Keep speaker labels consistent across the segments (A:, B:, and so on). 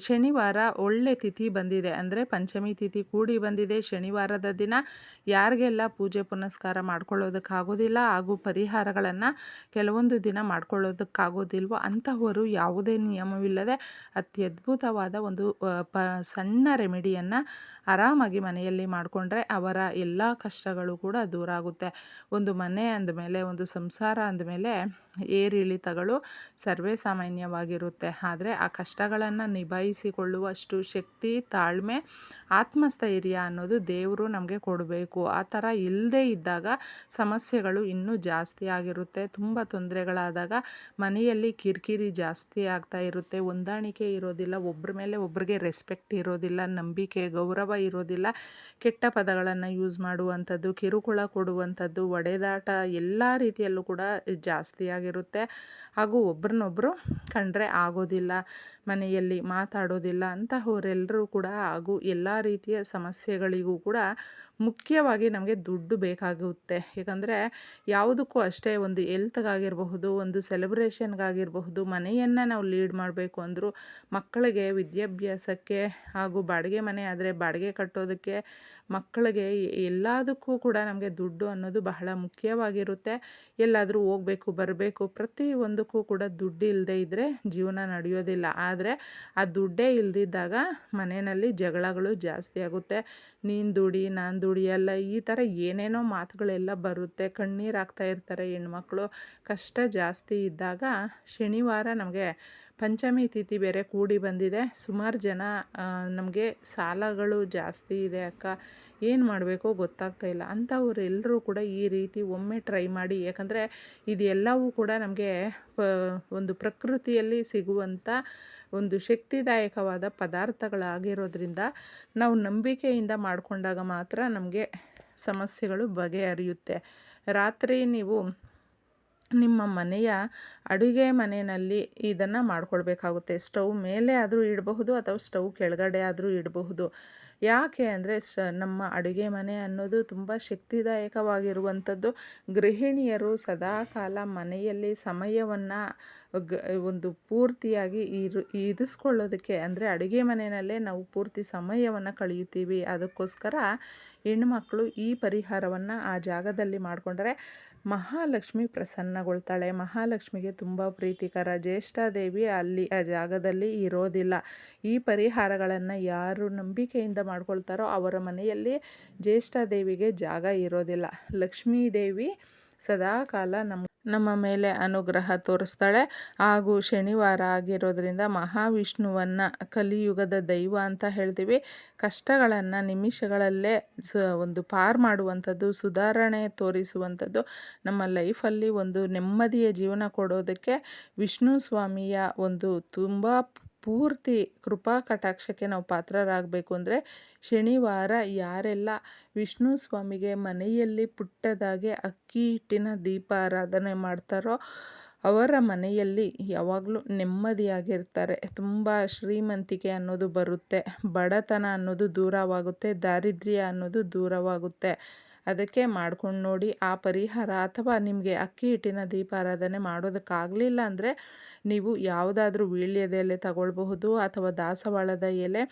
A: ಶನಿವಾರ ಒಳ್ಳೆ ತಿಥಿ ಬಂದಿದೆ. ಅಂದರೆ ಪಂಚಮಿ ತಿಥಿ ಕೂಡಿ ಬಂದಿದೆ. ಶನಿವಾರದ ದಿನ ಯಾರಿಗೆಲ್ಲ ಪೂಜೆ ಪುನಸ್ಕಾರ ಮಾಡ್ಕೊಳ್ಳೋದಕ್ಕಾಗೋದಿಲ್ಲ ಹಾಗೂ ಪರಿಹಾರಗಳನ್ನು ಕೆಲವೊಂದು ದಿನ ಮಾಡ್ಕೊಳ್ಳೋದಕ್ಕಾಗೋದಿಲ್ವೋ ಅಂತಹವರು ಯಾವುದೇ ನಿಯಮವಿಲ್ಲದೆ ಅತ್ಯದ್ಭುತವಾದ ಒಂದು ಪ, ಸಣ್ಣ ರೆಮಿಡಿಯನ್ನು ಆರಾಮಾಗಿ ಮನೆಯಲ್ಲಿ ಮಾಡಿಕೊಂಡ್ರೆ ಅವರ ಎಲ್ಲ ಕಷ್ಟಗಳು ಕೂಡ ದೂರ ಆಗುತ್ತೆ. ಒಂದು ಮನೆ ಅಂದಮೇಲೆ, ಒಂದು ಸಂಸಾರ ಅಂದಮೇಲೆ ಏರಿಳಿತಗಳು ಸರ್ವೇ ಸಾಮಾನ್ಯವಾಗಿರುತ್ತೆ. ಆದರೆ ಆ ಕಷ್ಟಗಳನ್ನು ನಿಭಾಯಿಸಿಕೊಳ್ಳುವಷ್ಟು ಶಕ್ತಿ, ತಾಳ್ಮೆ, ಆತ್ಮಸ್ಥೈರ್ಯ ಅನ್ನೋದು ದೇವರು ನಮಗೆ ಕೊಡಬೇಕು. ಆ ಥರ ಇಲ್ಲದೇ ಇದ್ದಾಗ ಸಮಸ್ಯೆಗಳು ಇನ್ನೂ ಜಾಸ್ತಿ ಆಗಿರುತ್ತೆ. ತುಂಬ ತೊಂದರೆಗಳಾದಾಗ ಮನೆಯಲ್ಲಿ ಕಿರಿಕಿರಿ ಜಾಸ್ತಿ ಆಗ್ತಾ ಇರುತ್ತೆ. ಹೊಂದಾಣಿಕೆ ಇರೋದಿಲ್ಲ ಒಬ್ಬರ ಮೇಲೆ ಒಬ್ಬರಿಗೆ ರೆಸ್ಪೆಕ್ಟ್ ಇರೋದಿಲ್ಲ, ನಂಬಿಕೆ, ಗೌರವ ಇರೋದಿಲ್ಲ. ಕೆಟ್ಟ ಪದಗಳನ್ನು ಯೂಸ್ ಮಾಡುವಂಥದ್ದು, ಕಿರುಕುಳ ಕೊಡುವಂಥದ್ದು, ಒಡೆದಾಟ ಎಲ್ಲ ರೀತಿಯಲ್ಲೂ ಕೂಡ ಜಾಸ್ತಿ ಆಗಿರುತ್ತೆ. ಹಾಗೂ ಒಬ್ರನ್ನೊಬ್ಬರು ಕಂಡ್ರೆ ಆಗೋದಿಲ್ಲ ಮನೆಯಲ್ಲಿ. ಮಾತಾಡೋದಿಲ್ಲ ಅಂತಹವರೆಲ್ಲರೂ ಕೂಡ ಹಾಗೂ ಎಲ್ಲ ರೀತಿಯ ಸಮಸ್ಯೆಗಳಿಗೂ ಕೂಡ ಮುಖ್ಯವಾಗಿ ನಮಗೆ ದುಡ್ಡು ಬೇಕಾಗುತ್ತೆ. ಯಾಕಂದರೆ ಯಾವುದಕ್ಕೂ ಅಷ್ಟೇ ಒಂದು ಎಲ್ತ್ಗಾಗಿರಬಹುದು ಒಂದು ಸೆಲೆಬ್ರೇಷನ್ಗಾಗಿರಬಹುದು, ಮನೆಯನ್ನು ನಾವು ಲೀಡ್ ಮಾಡಬೇಕು ಅಂದರೂ ಮಕ್ಕಳಿಗೆ ವಿದ್ಯಾಭ್ಯಾಸಕ್ಕೆ ಹಾಗೂ ಬಾಡಿಗೆ ಮನೆ ಆದರೆ ಬಾಡಿಗೆ ಕಟ್ಟೋದಕ್ಕೆ ಮಕ್ಕಳಿಗೆ ಎಲ್ಲದಕ್ಕೂ ಕೂಡ ನಮಗೆ ದುಡ್ಡು ಅನ್ನೋದು ಬಹಳ ಮುಖ್ಯವಾಗಿರುತ್ತೆ. ಎಲ್ಲಾದರೂ ಹೋಗಬೇಕು, ಬರಬೇಕು ಪ್ರತಿಯೊಂದಕ್ಕೂ ಕೂಡ ದುಡ್ಡು ಇಲ್ಲದೆ ಇದ್ದರೆ ಜೀವನ ನಡೆಯೋದಿಲ್ಲ. ಆದರೆ ಆ ದುಡ್ಡೇ ಇಲ್ದಿದ್ದಾಗ ಮನೆಯಲ್ಲಿ ಜಗಳಗಳು ಜಾಸ್ತಿ ಆಗುತ್ತೆ. ನೀನು ದುಡಿ, ನಾನು ದುಡಿಯಲ್ಲ, ಈ ಥರ ಏನೇನೋ ಮಾತುಗಳೆಲ್ಲ ಬರುತ್ತೆ. ಕಣ್ಣೀರು ಹಾಕ್ತಾ ಇರ್ತಾರೆ ಹೆಣ್ಮಕ್ಳು. ಕಷ್ಟ ಜಾಸ್ತಿ ಇದ್ದಾಗ ಶನಿವಾರ ನಮಗೆ ಪಂಚಮಿ ತಿಥಿ ಬೇರೆ ಕೂಡಿ ಬಂದಿದೆ. ಸುಮಾರು ಜನ ನಮಗೆ ಸಾಲಗಳು ಜಾಸ್ತಿ ಇದೆ ಅಕ್ಕ. ಏನು ಮಾಡಬೇಕೋ ಗೊತ್ತಾಗ್ತಾ ಇಲ್ಲ. ಅಂಥವರೆಲ್ಲರೂ ಕೂಡ ಈ ರೀತಿ ಒಮ್ಮೆ ಟ್ರೈ ಮಾಡಿ, ಯಾಕಂದರೆ ಇದೆಲ್ಲವೂ ಕೂಡ ನಮಗೆ ಒಂದು ಪ್ರಕೃತಿಯಲ್ಲಿ ಸಿಗುವಂಥ ಒಂದು ಶಕ್ತಿದಾಯಕವಾದ ಪದಾರ್ಥಗಳಾಗಿರೋದ್ರಿಂದ ನಾವು ನಂಬಿಕೆಯಿಂದ ಮಾಡಿಕೊಂಡಾಗ ಮಾತ್ರ ನಮಗೆ ಸಮಸ್ಯೆಗಳು ಬಗೆಹರಿಯುತ್ತೆ. ರಾತ್ರಿ ನೀವು ನಿಮ್ಮ ಮನೆಯ ಅಡುಗೆ ಮನೆಯಲ್ಲಿ ಇದನ್ನು ಮಾಡ್ಕೊಳ್ಬೇಕಾಗುತ್ತೆ. ಸ್ಟವ್ ಮೇಲೆ ಆದರೂ ಇಡಬಹುದು ಅಥವಾ ಸ್ಟವ್ ಕೆಳಗಡೆ ಆದರೂ ಇಡಬಹುದು. ಯಾಕೆ ಅಂದರೆ ನಮ್ಮ ಅಡುಗೆ ಮನೆ ಅನ್ನೋದು ತುಂಬ ಶಕ್ತಿದಾಯಕವಾಗಿರುವಂಥದ್ದು. ಗೃಹಿಣಿಯರು ಸದಾಕಾಲ ಮನೆಯಲ್ಲಿ ಸಮಯವನ್ನು ಒಂದು ಪೂರ್ತಿಯಾಗಿ ಇರು, ಇರಿಸ್ಕೊಳ್ಳೋದಕ್ಕೆ ಅಂದರೆ ಅಡುಗೆ ಮನೆಯಲ್ಲೇ ನಾವು ಪೂರ್ತಿ ಸಮಯವನ್ನು ಕಳೆಯುತ್ತೀವಿ. ಅದಕ್ಕೋಸ್ಕರ ಹೆಣ್ಮಕ್ಳು ಈ ಪರಿಹಾರವನ್ನು ಆ ಜಾಗದಲ್ಲಿ ಮಾಡಿಕೊಂಡ್ರೆ ಮಹಾಲಕ್ಷ್ಮಿ ಪ್ರಸನ್ನಗೊಳ್ತಾಳೆ. ಮಹಾಲಕ್ಷ್ಮಿಗೆ ತುಂಬ ಪ್ರೀತಿಕರ. ಜ್ಯೇಷ್ಠಾದೇವಿ ಅಲ್ಲಿ, ಆ ಜಾಗದಲ್ಲಿ ಇರೋದಿಲ್ಲ. ಈ ಪರಿಹಾರಗಳನ್ನು ಯಾರು ನಂಬಿಕೆಯಿಂದ ಮಾಡ್ಕೊಳ್ತಾರೋ ಅವರ ಮನೆಯಲ್ಲಿ ಜ್ಯೇಷ್ಠಾದೇವಿಗೆ ಜಾಗ ಇರೋದಿಲ್ಲ. ಲಕ್ಷ್ಮೀ ದೇವಿ ಸದಾಕಾಲ ನಮ್ಮ ನಮ್ಮ ಮೇಲೆ ಅನುಗ್ರಹ ತೋರಿಸ್ತಾಳೆ. ಹಾಗೂ ಶನಿವಾರ ಆಗಿರೋದ್ರಿಂದ ಮಹಾವಿಷ್ಣುವನ್ನು ಕಲಿಯುಗದ ದೈವ ಅಂತ ಹೇಳ್ತೀವಿ. ಕಷ್ಟಗಳನ್ನು ನಿಮಿಷಗಳಲ್ಲೇ ಸ, ಒಂದು ಪಾರ್ ಮಾಡುವಂಥದ್ದು, ಸುಧಾರಣೆ ತೋರಿಸುವಂಥದ್ದು, ನಮ್ಮ ಲೈಫಲ್ಲಿ ಒಂದು ನೆಮ್ಮದಿಯ ಜೀವನ ಕೊಡೋದಕ್ಕೆ ವಿಷ್ಣು ಸ್ವಾಮಿಯ ಒಂದು ತುಂಬ ಪೂರ್ತಿ ಕೃಪಾ ಕಟಾಕ್ಷಕ್ಕೆ ನಾವು ಪಾತ್ರರಾಗಬೇಕು ಅಂದರೆ ಶನಿವಾರ ಯಾರೆಲ್ಲ ವಿಷ್ಣು ಸ್ವಾಮಿಗೆ ಮನೆಯಲ್ಲಿ ಪುಟ್ಟದಾಗೆ ಅಕ್ಕಿ ಹಿಟ್ಟಿನ ದೀಪ ಆರಾಧನೆ ಮಾಡ್ತಾರೋ ಅವರ ಮನೆಯಲ್ಲಿ ಯಾವಾಗಲೂ ನೆಮ್ಮದಿಯಾಗಿರ್ತಾರೆ. ತುಂಬ ಶ್ರೀಮಂತಿಕೆ ಅನ್ನೋದು ಬರುತ್ತೆ. ಬಡತನ ಅನ್ನೋದು ದೂರವಾಗುತ್ತೆ. ದಾರಿದ್ರ್ಯ ಅನ್ನೋದು ದೂರವಾಗುತ್ತೆ. ಅದಕ್ಕೆ ಮಾಡ್ಕೊಂಡು ನೋಡಿ ಆ ಪರಿಹಾರ ಅಥವಾ ನಿಮಗೆ ಅಕ್ಕಿ ಹಿಟ್ಟಿನ ದೀಪಾರಾಧನೆ ಮಾಡೋದಕ್ಕಾಗಲಿಲ್ಲ ಅಂದರೆ ನೀವು ಯಾವುದಾದ್ರೂ ವೀಳ್ಯದ ಎಲೆ ತಗೊಳ್ಬಹುದು ಅಥವಾ ದಾಸವಾಳದ ಎಲೆ,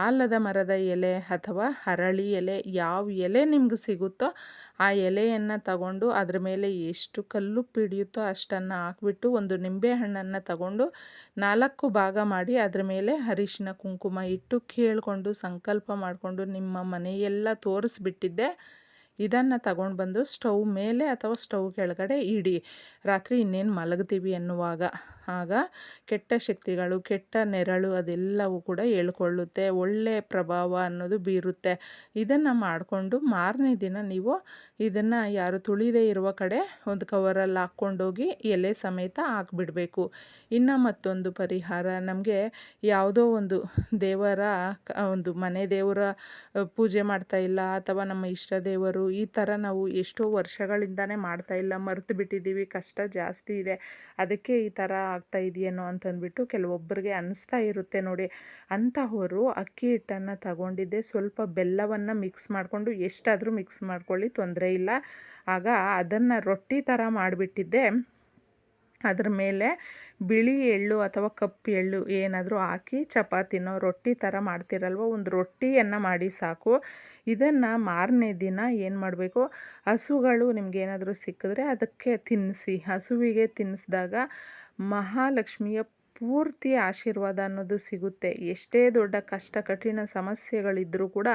A: ಆಲದ ಮರದ ಎಲೆ ಅಥವಾ ಹರಳಿ ಎಲೆ, ಯಾವ ಎಲೆ ನಿಮ್ಗೆ ಸಿಗುತ್ತೋ ಆ ಎಲೆಯನ್ನು ತಗೊಂಡು ಅದರ ಮೇಲೆ ಎಷ್ಟು ಕಲ್ಲು ಪಿಡಿಯುತ್ತೋ ಅಷ್ಟನ್ನು ಹಾಕ್ಬಿಟ್ಟು ಒಂದು ನಿಂಬೆ ಹಣ್ಣನ್ನು ತಗೊಂಡು ನಾಲ್ಕು ಭಾಗ ಮಾಡಿ ಅದರ ಮೇಲೆ ಅರಿಶಿನ, ಕುಂಕುಮ ಇಟ್ಟು ಕೇಳಿಕೊಂಡು ಸಂಕಲ್ಪ ಮಾಡಿಕೊಂಡು ನಿಮ್ಮ ಮನೆಯೆಲ್ಲ ತೋರಿಸ್ಬಿಟ್ಟಿದ್ದೆ. ಇದನ್ನು ತಗೊಂಡು ಬಂದು ಸ್ಟವ್ ಮೇಲೆ ಅಥವಾ ಸ್ಟೌವ್ ಕೆಳಗಡೆ ಇಡಿ. ರಾತ್ರಿ ಇನ್ನೇನು ಮಲಗ್ತೀವಿ ಎನ್ನುವಾಗ ಆಗ ಕೆಟ್ಟ ಶಕ್ತಿಗಳು, ಕೆಟ್ಟ ನೆರಳು ಅದೆಲ್ಲವೂ ಕೂಡ ಹೇಳ್ಕೊಳ್ಳುತ್ತೆ. ಒಳ್ಳೆಯ ಪ್ರಭಾವ ಅನ್ನೋದು ಬೀರುತ್ತೆ. ಇದನ್ನು ಮಾಡಿಕೊಂಡು ಮಾರನೇ ದಿನ ನೀವು ಇದನ್ನು ಯಾರು ತುಳಿದೇ ಇರುವ ಕಡೆ ಒಂದು ಕವರಲ್ಲಿ ಹಾಕ್ಕೊಂಡೋಗಿ ಎಲೆ ಸಮೇತ ಹಾಕ್ಬಿಡಬೇಕು. ಇನ್ನು ಮತ್ತೊಂದು ಪರಿಹಾರ, ನಮಗೆ ಯಾವುದೋ ಒಂದು ದೇವರ ಒಂದು ಮನೆ ದೇವರ ಪೂಜೆ ಮಾಡ್ತಾ ಇಲ್ಲ ಅಥವಾ ನಮ್ಮ ಇಷ್ಟ ದೇವರು ಈ ಥರ ನಾವು ಎಷ್ಟೋ ವರ್ಷಗಳಿಂದನೇ ಮಾಡ್ತಾ ಇಲ್ಲ, ಮರೆತು ಬಿಟ್ಟಿದ್ದೀವಿ, ಕಷ್ಟ ಜಾಸ್ತಿ ಇದೆ. ಅದಕ್ಕೆ ಈ ಥರ ಆಗ್ತಾ ಇದೆಯೇನೋ ಅಂತಂದ್ಬಿಟ್ಟು ಕೆಲವೊಬ್ಬರಿಗೆ ಅನಿಸ್ತಾ ಇರುತ್ತೆ ನೋಡಿ. ಅಂತಹವರು ಅಕ್ಕಿ ಹಿಟ್ಟನ್ನು ತಗೊಂಡಿದ್ದೆ. ಸ್ವಲ್ಪ ಬೆಲ್ಲವನ್ನು ಮಿಕ್ಸ್ ಮಾಡಿಕೊಂಡು ಎಷ್ಟಾದರೂ ಮಿಕ್ಸ್ ಮಾಡ್ಕೊಳ್ಳಿ, ತೊಂದರೆ ಇಲ್ಲ. ಆಗ ಅದನ್ನು ರೊಟ್ಟಿ ಥರ ಮಾಡಿಬಿಟ್ಟಿದ್ದೆ. ಅದ್ರ ಮೇಲೆ ಬಿಳಿ ಎಳ್ಳು ಅಥವಾ ಕಪ್ಪು ಎಳ್ಳು ಏನಾದರೂ ಹಾಕಿ ಚಪಾತಿನೋ ರೊಟ್ಟಿ ಥರ ಮಾಡ್ತಿರಲ್ವ? ಒಂದು ರೊಟ್ಟಿಯನ್ನು ಮಾಡಿ ಸಾಕು. ಇದನ್ನು ಮಾರನೇ ದಿನ ಏನು ಮಾಡಬೇಕು? ಹಸುಗಳು ನಿಮಗೇನಾದರೂ ಸಿಕ್ಕಿದ್ರೆ ಅದಕ್ಕೆ ತಿನ್ನಿಸಿ ಹಸುವಿಗೆ ತಿನ್ನಿಸಿದಾಗ ಮಹಾಲಕ್ಷ್ಮಿಯ ಪೂರ್ತಿ ಆಶೀರ್ವಾದ ಅನ್ನೋದು ಸಿಗುತ್ತೆ. ಎಷ್ಟೇ ದೊಡ್ಡ ಕಷ್ಟ, ಕಠಿಣ ಸಮಸ್ಯೆಗಳಿದ್ದರೂ ಕೂಡ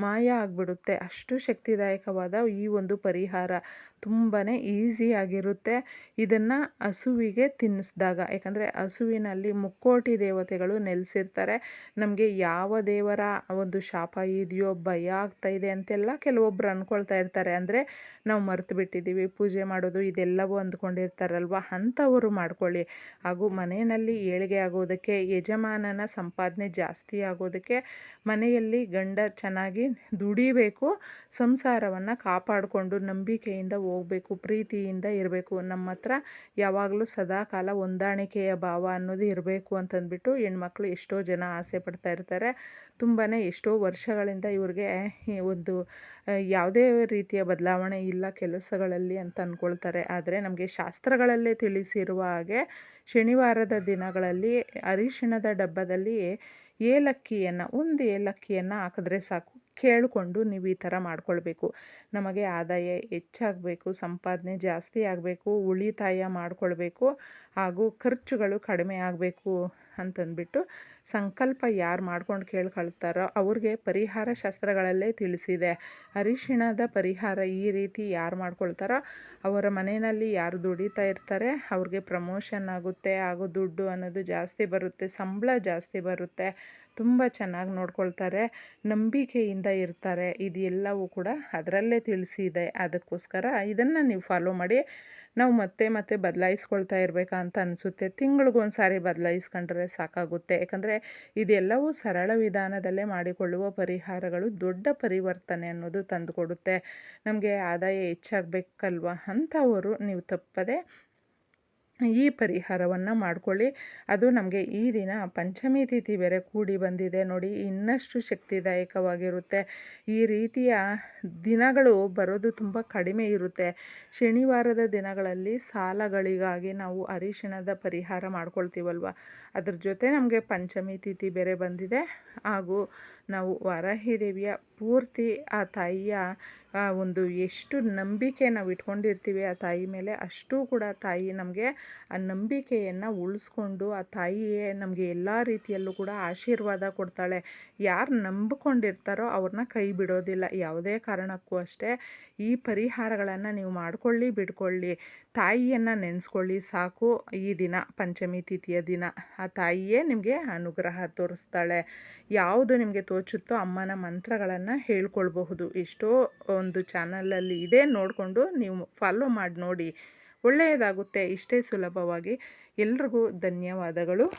A: ಮಾಯ ಆಗಿಬಿಡುತ್ತೆ. ಅಷ್ಟು ಶಕ್ತಿದಾಯಕವಾದ ಈ ಒಂದು ಪರಿಹಾರ ತುಂಬಾ ಈಸಿಯಾಗಿರುತ್ತೆ ಇದನ್ನು ಹಸುವಿಗೆ ತಿನ್ನಿಸಿದಾಗ, ಯಾಕಂದರೆ ಹಸುವಿನಲ್ಲಿ ಮುಕ್ಕೋಟಿ ದೇವತೆಗಳು ನೆಲೆಸಿರ್ತಾರೆ. ನಮಗೆ ಯಾವ ದೇವರ ಒಂದು ಶಾಪ ಇದೆಯೋ, ಭಯ ಆಗ್ತಾ ಇದೆ ಅಂತೆಲ್ಲ ಕೆಲವೊಬ್ರು ಅಂದ್ಕೊಳ್ತಾ ಇರ್ತಾರೆ. ಅಂದರೆ ನಾವು ಮರೆತು ಬಿಟ್ಟಿದ್ದೀವಿ, ಪೂಜೆ ಮಾಡೋದು ಇದೆಲ್ಲವೂ ಅಂದ್ಕೊಂಡಿರ್ತಾರಲ್ವ? ಅಂಥವರು ಮಾಡ್ಕೊಳ್ಳಿ. ಹಾಗೂ ಮನೆಯಲ್ಲಿ ಏಳಿಗೆ ಆಗೋದಕ್ಕೆ, ಯಜಮಾನನ ಸಂಪಾದನೆ ಜಾಸ್ತಿ ಆಗೋದಕ್ಕೆ ಮನೆಯಲ್ಲಿ ಗಂಡ ಚೆನ್ನಾಗಿ ದುಡಿಬೇಕು, ಸಂಸಾರವನ್ನು ಕಾಪಾಡಿಕೊಂಡು ನಂಬಿಕೆಯಿಂದ ಹೋಗಬೇಕು, ಪ್ರೀತಿಯಿಂದ ಇರಬೇಕು. ನಮ್ಮ ಹತ್ರ ಯಾವಾಗಲೂ ಸದಾಕಾಲ ಹೊಂದಾಣಿಕೆಯ ಭಾವ ಅನ್ನೋದು ಇರಬೇಕು ಅಂತಂದ್ಬಿಟ್ಟು ಹೆಣ್ಮಕ್ಳು ಎಷ್ಟೋ ಜನ ಆಸೆ ಪಡ್ತಾ ಇರ್ತಾರೆ. ತುಂಬಾ ಎಷ್ಟೋ ವರ್ಷಗಳಿಂದ ಇವ್ರಿಗೆ ಒಂದು ಯಾವುದೇ ರೀತಿಯ ಬದಲಾವಣೆ ಇಲ್ಲ ಕೆಲಸಗಳಲ್ಲಿ ಅಂತ ಅಂದ್ಕೊಳ್ತಾರೆ ಆದರೆ ನಮಗೆ ಶಾಸ್ತ್ರಗಳಲ್ಲೇ ತಿಳಿಸಿರುವ ಹಾಗೆ ಶನಿವಾರದ ದಿನಗಳಲ್ಲಿ ಅರಿಶಿಣದ ಡಬ್ಬದಲ್ಲಿ ಏಲಕ್ಕಿಯನ್ನು, ಒಂದು ಏಲಕ್ಕಿಯನ್ನು ಹಾಕಿದ್ರೆ ಸಾಕು. ಕೇಳಿಕೊಂಡು ನೀವು ಈ ಥರ ಮಾಡ್ಕೊಳ್ಬೇಕು. ನಮಗೆ ಆದಾಯ ಹೆಚ್ಚಾಗಬೇಕು, ಸಂಪಾದನೆ ಜಾಸ್ತಿ ಆಗಬೇಕು, ಉಳಿತಾಯ ಮಾಡಿಕೊಳ್ಬೇಕು ಹಾಗೂ ಖರ್ಚುಗಳು ಕಡಿಮೆ ಆಗಬೇಕು. ಅಂತಂದ್ಬಿಟ್ಟು ಸಂಕಲ್ಪ ಯಾರು ಮಾಡ್ಕೊಂಡು ಕೇಳ್ಕೊಳ್ತಾರೋ ಅವ್ರಿಗೆ ಪರಿಹಾರ ಶಾಸ್ತ್ರಗಳಲ್ಲೇ ತಿಳಿಸಿದೆ. ಅರಿಶಿಣದ ಪರಿಹಾರ ಈ ರೀತಿ ಯಾರು ಮಾಡ್ಕೊಳ್ತಾರೋ ಅವರ ಮನೆಯಲ್ಲಿ ಯಾರು ದುಡಿತಾ ಇರ್ತಾರೆ ಅವ್ರಿಗೆ ಪ್ರಮೋಷನ್ ಆಗುತ್ತೆ, ಹಾಗೂ ದುಡ್ಡು ಅನ್ನೋದು ಜಾಸ್ತಿ ಬರುತ್ತೆ, ಸಂಬಳ ಜಾಸ್ತಿ ಬರುತ್ತೆ. ತುಂಬ ಚೆನ್ನಾಗಿ ನೋಡ್ಕೊಳ್ತಾರೆ, ನಂಬಿಕೆಯಿಂದ ಇರ್ತಾರೆ. ಇದೆಲ್ಲವೂ ಕೂಡ ಅದರಲ್ಲೇ ತಿಳಿಸಿದೆ. ಅದಕ್ಕೋಸ್ಕರ ಇದನ್ನು ನೀವು ಫಾಲೋ ಮಾಡಿ. ನಾವು ಮತ್ತೆ ಮತ್ತೆ ಬದಲಾಯಿಸ್ಕೊಳ್ತಾ ಇರಬೇಕಾ ಅಂತ ಅನಿಸುತ್ತೆ. ತಿಂಗಳಿಗೊಂದು ಸಾರಿ ಬದಲಾಯಿಸ್ಕೊಂಡ್ರೆ ಸಾಕಾಗುತ್ತೆ. ಯಾಕಂದರೆ ಇದೆಲ್ಲವೂ ಸರಳ ವಿಧಾನದಲ್ಲೇ ಮಾಡಿಕೊಳ್ಳುವ ಪರಿಹಾರಗಳು ದೊಡ್ಡ ಪರಿವರ್ತನೆ ಅನ್ನೋದು ತಂದುಕೊಡುತ್ತೆ. ನಮಗೆ ಆದಾಯ ಹೆಚ್ಚಾಗಬೇಕಲ್ವ ಅಂಥವರು ನೀವು ತಪ್ಪದೆ ಈ ಪರಿಹಾರವನ್ನು ಮಾಡಿಕೊಳ್ಳಿ. ಅದು ನಮಗೆ ಈ ದಿನ ಪಂಚಮಿ ತಿಥಿ ಬೇರೆ ಕೂಡಿ ಬಂದಿದೆ. ನೋಡಿ, ಇನ್ನಷ್ಟು ಶಕ್ತಿದಾಯಕವಾಗಿರುತ್ತೆ. ಈ ರೀತಿಯ ದಿನಗಳು ಬರೋದು ತುಂಬ ಕಡಿಮೆ ಇರುತ್ತೆ. ಶನಿವಾರದ ದಿನಗಳಲ್ಲಿ ಸಾಲಗಳಿಗಾಗಿ ನಾವು ಅರಿಶಿಣದ ಪರಿಹಾರ ಮಾಡ್ಕೊಳ್ತೀವಲ್ವ? ಅದ್ರ ಜೊತೆ ನಮಗೆ ಪಂಚಮಿ ತಿಥಿ ಬೇರೆ ಬಂದಿದೆ. ಹಾಗೂ ನಾವು ವಾರಾಹಿ ದೇವಿಯ ಪೂರ್ತಿ ಆ ತಾಯಿಯ ಒಂದು ಎಷ್ಟು ನಂಬಿಕೆ ನಾವು ಇಟ್ಕೊಂಡಿರ್ತೀವಿ ಆ ತಾಯಿ ಮೇಲೆ, ಅಷ್ಟು ಕೂಡ ತಾಯಿ ನಮಗೆ ಆ ನಂಬಿಕೆಯನ್ನು ಉಳಿಸ್ಕೊಂಡು, ಆ ತಾಯಿಯೇ ನಮಗೆ ಎಲ್ಲ ರೀತಿಯಲ್ಲೂ ಕೂಡ ಆಶೀರ್ವಾದ ಕೊಡ್ತಾಳೆ. ಯಾರು ನಂಬಿಕೊಂಡಿರ್ತಾರೋ ಅವ್ರನ್ನ ಕೈ ಬಿಡೋದಿಲ್ಲ. ಯಾವುದೇ ಕಾರಣಕ್ಕೂ ಅಷ್ಟೇ ಈ ಪರಿಹಾರಗಳನ್ನು ನೀವು ಮಾಡಿಕೊಳ್ಳಿ, ಬಿಡ್ಕೊಳ್ಳಿ. ತಾಯಿಯನ್ನು ನೆನೆಸ್ಕೊಳ್ಳಿ, ಸಾಕು. ಈ ದಿನ ಪಂಚಮಿ ತಿಥಿಯ ದಿನ. ಆ ತಾಯಿಯೇ ನಿಮಗೆ ಅನುಗ್ರಹ ತೋರಿಸ್ತಾಳೆ. ಯಾವುದು ನಿಮಗೆ ತೋಚುತ್ತೋ ಅಮ್ಮನ ಮಂತ್ರಗಳನ್ನು ಹೇಳ್ಕೊಳ್ಬಹುದು. ಎಷ್ಟೋ ಒಂದು ಚಾನಲಲ್ಲಿ ಇದೆ, ನೋಡಿಕೊಂಡು ನೀವು ಫಾಲೋ ಮಾಡಿ ನೋಡಿ. ಒಳ್ಳೆಯದಾಗುತ್ತೆ, ಇಷ್ಟೇ ಸುಲಭವಾಗಿ. ಎಲ್ರಿಗೂ ಧನ್ಯವಾದಗಳು.